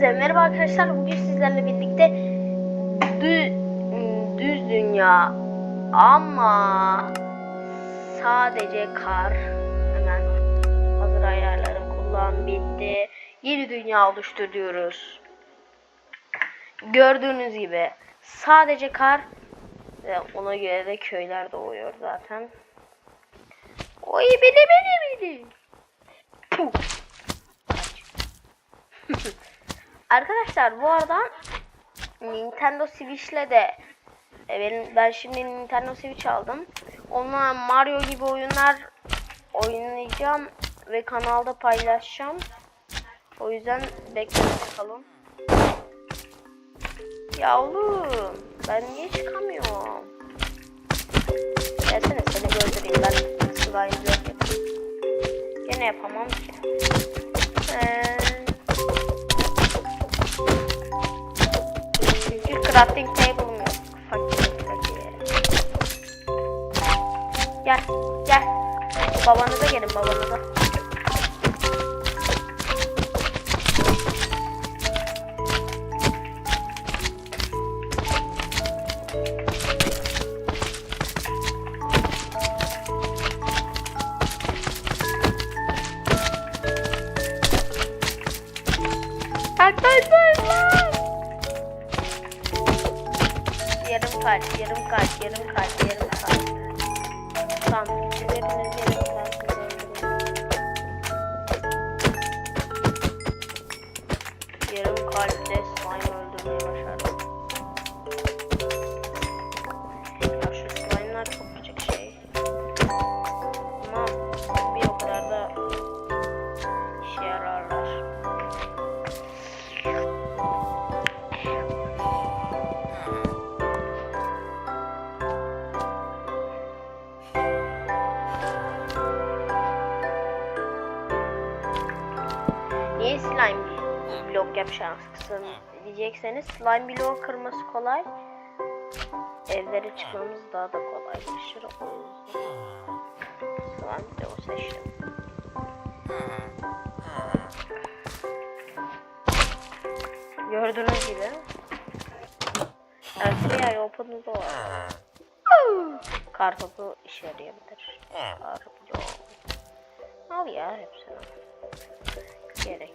Hepinize merhaba arkadaşlar. Bugün sizlerle birlikte düz, düz dünya ama sadece kar. Hemen hazır ayarlarım kullan bitti. Yeni dünya oluşturuyoruz. Gördüğünüz gibi sadece kar ve ona göre de köyler doğuyor zaten. Oy beni beni beni. Puh. Arkadaşlar bu arada Nintendo Switch'le de e, benim, ben şimdi Nintendo Switch aldım. Onunla Mario gibi oyunlar oynayacağım ve kanalda paylaşacağım. O yüzden bekleyin bakalım. Ya oğlum ben niye çıkamıyorum? Gelsene seni öldüreyim ben slime yapayım. Gene yapamam ki. Ee, crafting table'ım yok. Fakir fakir. Gel gel. Babanıza gelin babanıza. Get getting diyecekseniz slime bloğu kırması kolay. Evlere çıkmamız daha da kolaylaşır o yüzden. Slime bloğu seçtim. Gördüğünüz gibi. Actually I opened the door. Kartopu işe yarayabilir. Kartopu. Al ya hepsini. Gerek.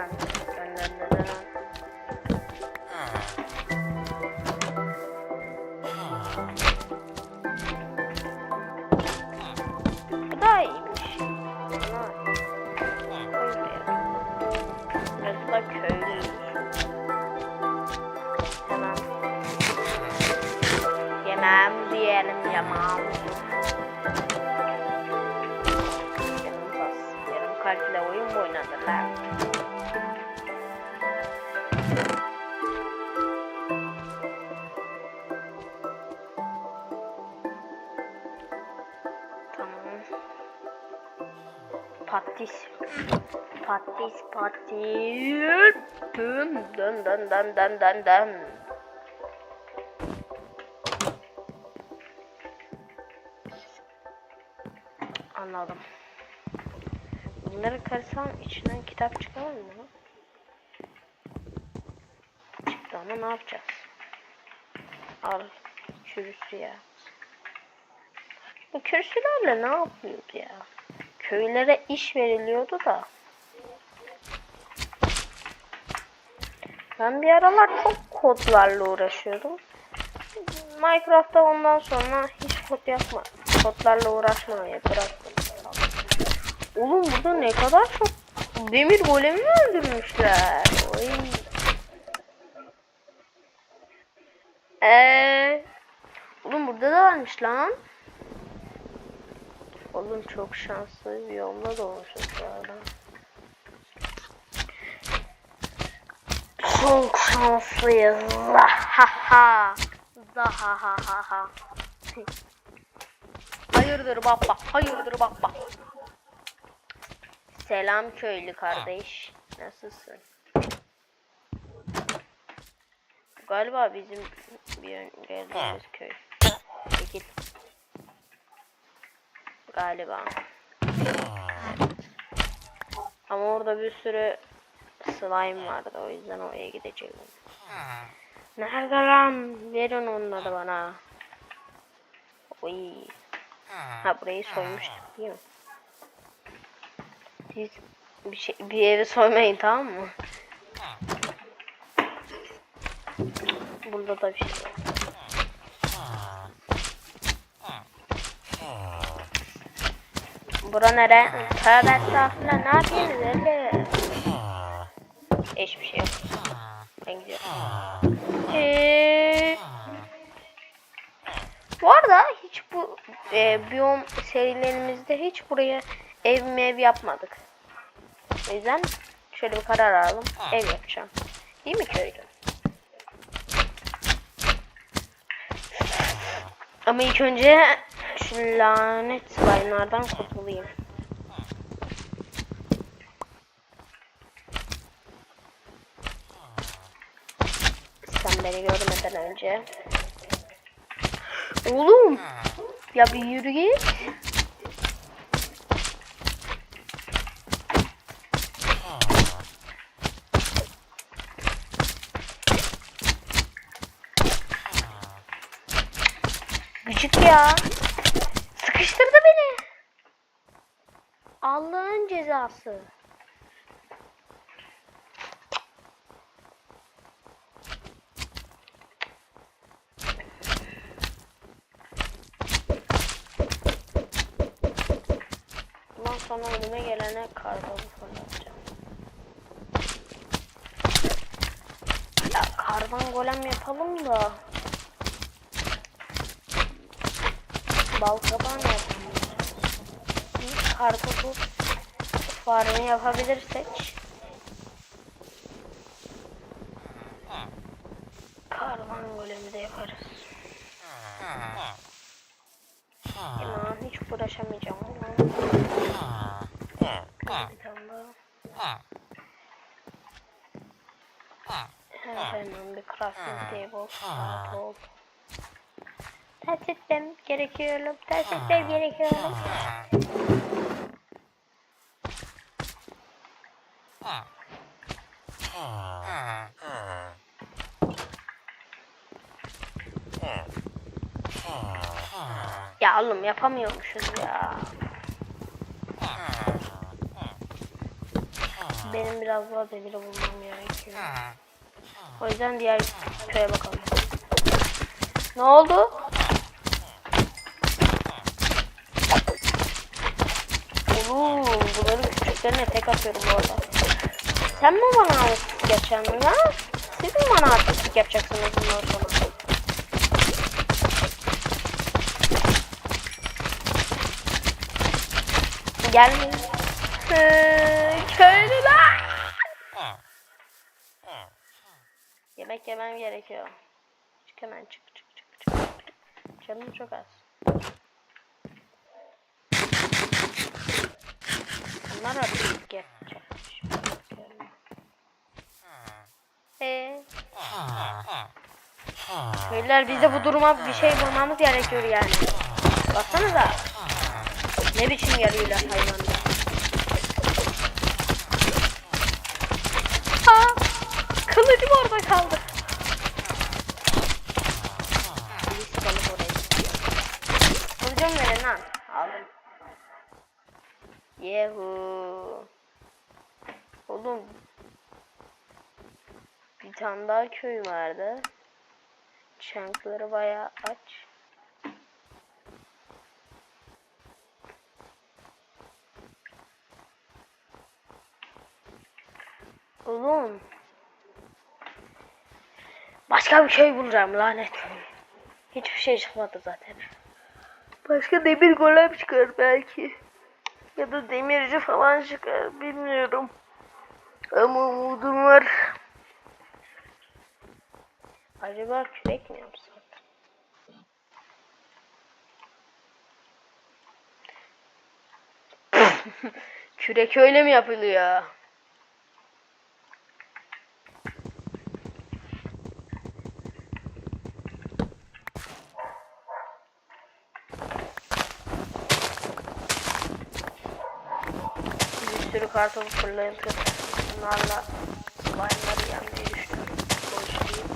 Patis patis. Dın dın dın dın dın dın dın. Anladım. Bunları kırsam içinden kitap çıkar mı? Çıktı ama ne yapacağız? Al kürsü ya. Bu kürsülerle ne yapıyordu ya? Köylere iş veriliyordu da. Ben bir aralar çok kodlarla uğraşıyordum. Minecraft'ta ondan sonra hiç kod yapma, kodlarla uğraşmayı bıraktım. Oğlum burada ne kadar çok demir golemi öldürmüşler. Oy. Eee, oğlum burada da varmış lan. Oğlum çok şanslı bir yolla doğmuşuz bu arada. Çok şanslıyız. Zahaha. Zahahaha. Hayırdır baba, hayırdır baba. Selam köylü kardeş. Nasılsın? Galiba bizim bir geldiğimiz köy. Çekil. galiba. Ama orada bir sürü slime vardı o yüzden oraya gideceğim. Nerede lan? Verin onları bana. Oy. Ha burayı soymuştuk değil mi? Siz bir şey bir evi soymayın tamam mı? Burada da bir şey. yok. Bura nere? Tövbe estağfurullah ne yapıyorsunuz öyle? Hiçbir şey yok. Ben gidiyorum. Ee, bu arada hiç bu e, biyom serilerimizde hiç buraya ev mev yapmadık. O yüzden şöyle bir karar alalım. Ev yapacağım. Değil mi köylü? Ama ilk önce şu lanet slime'lardan kurtulayım. Sen beni görmeden önce. Oğlum. Ya bir yürü git. Gıcık ya. Sıkıştırdı beni. Allah'ın cezası. Bundan sonra önüme gelene kardan fırlatacağım. Ya kardan golem yapalım da. Balkaban yapalım. Bir kartopu farmı yapabilirsek. Karvan golemi de yaparız. İnan hiç uğraşamayacağım Hemen bir crafting table start oldu. Ters etmem gerekiyorum. Ters etmem gerekiyorum. Ya oğlum yapamıyormuşuz ya. Benim biraz daha demiri bulmam gerekiyor. O yüzden diğer köye bakalım. Ne oldu? Oğlum bunların küçüklerine tek atıyorum bu arada. Sen mi bana artistik yapacaksın ya? Siz mi bana artistik yapacaksınız bundan sonra? Gelmeyin. Köylüler. Yemek yemem gerekiyor. Çık hemen çık çık çık çık. Canım çok az. Bunlar artistik yapacakmış. Bakıyorum. Ee, köylüler biz de bu duruma bir şey bulmamız gerekiyor yani. Baksanıza. Ne biçim yarıyla hayvanlar. Aa, kılıcım orada kaldı. Biz kalıp oraya gidiyor. Kılıcım verin lan. Aldım. Yehu. Oğlum. Bir tane daha köy vardı. Çankları bayağı aç. Oğlum. Başka bir şey bulacağım lanet. Hiçbir şey çıkmadı zaten. Başka demir golem çıkar belki. Ya da demirci falan çıkar bilmiyorum. Ama umudum var. Acaba kürek mi yapsak? kürek öyle mi yapılıyor? yukarı topu fırlayıp bunlarla slime'ları yenmeyi düşünüyorum. Boşlayayım.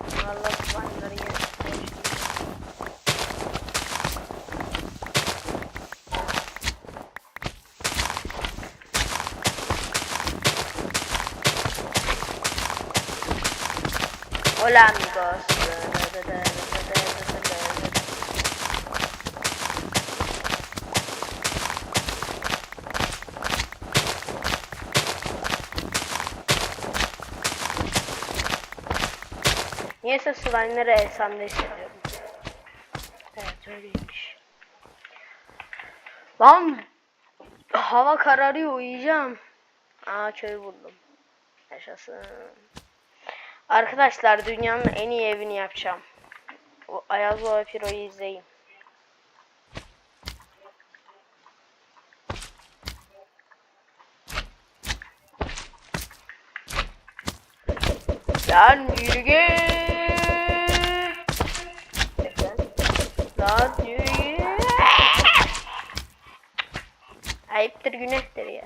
Bunlarla slime'ları yenmeyi Hola amigos. Da, da, da. Niyeyse slime'ları esamda hissediyorum. Evet öyleymiş. Lan hava kararıyor uyuyacağım. Aa köy buldum. Yaşasın. Arkadaşlar dünyanın en iyi evini yapacağım. O Ayaz Baba Piro'yu izleyin. Lan yürü git. Lan yürü git. Ayıptır günahdır ya.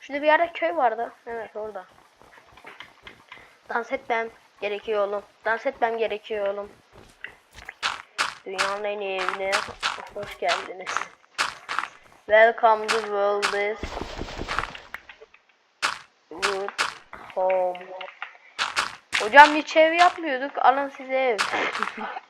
Şurada bir yerde köy vardı. Evet orada. Dans etmem gerekiyor oğlum. Dans etmem gerekiyor oğlum. Dünyanın en iyi evine hoş geldiniz. Welcome to world is good home. Hocam hiç ev yapmıyorduk. Alın size ev.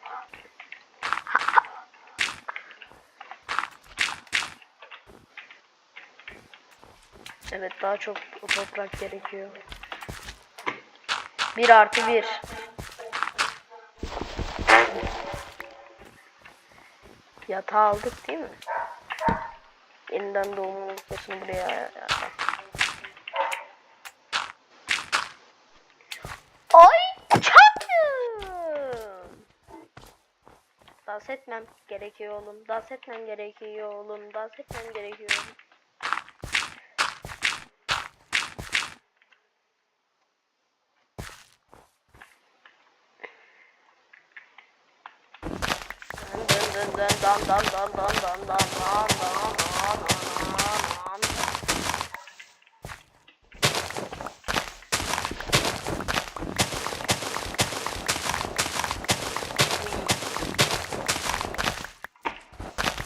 evet daha çok toprak gerekiyor. Bir artı bir. Yatağı aldık değil mi? Yeniden doğum noktasını buraya ayarlayalım. Ay çarptım. Dans etmem gerekiyor oğlum. Dans etmem gerekiyor oğlum. Dans etmem gerekiyor oğlum. Dan dan dan dan dan dan dan dan dan dan.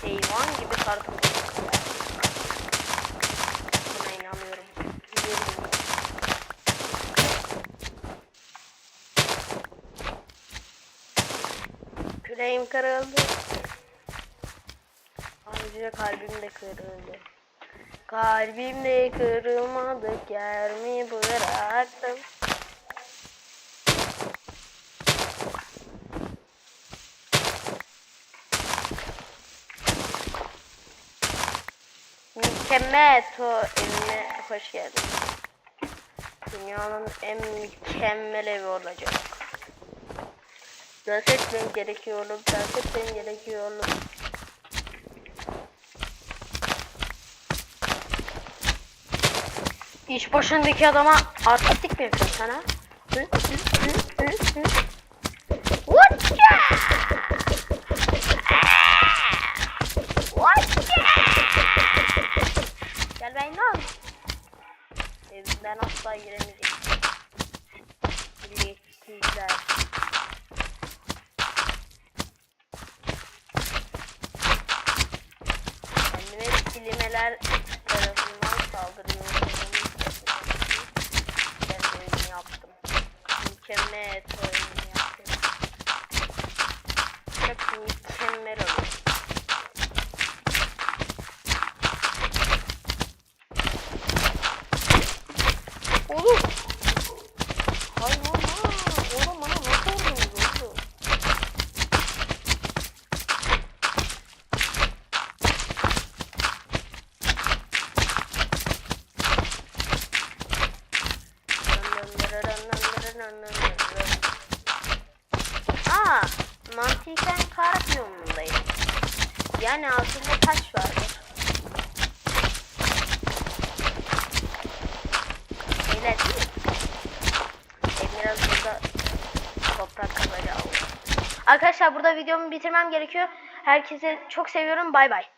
Hayvan gibi kartım. Buna inanıyorum. Yerim. Küreğim kırıldı. Ayrıca kalbim de kırıldı. Kalbim de kırılmadık yer mi bıraktım? Mükemmel to evine hoş geldin. Dünyanın en mükemmel evi olacak. Dans etmem gerekiyor oğlum. Dans etmem gerekiyor oğlum. İş başındaki adama artistik mi yapıyorsun sana? Hı? Hı? Hı? Hı? Hı? Gel ben lan. Evimden asla giremeyecek. Milliyetçisizler. Kendime kelimeler tarafından saldırıyor. Ben oyunu yaptım. Mükemmel oyunu yaptım. Çok mükemmel oldu. Oğlum. Hayvan ha. Oğlum bana nasıl oldunuz oğlum? Aa, mantıken kar biyomundayım. Yani altında taş vardır. Öyle değil? Ben biraz burada toprak kazacağım. Arkadaşlar burada videomu bitirmem gerekiyor. Herkese çok seviyorum. Bay bay.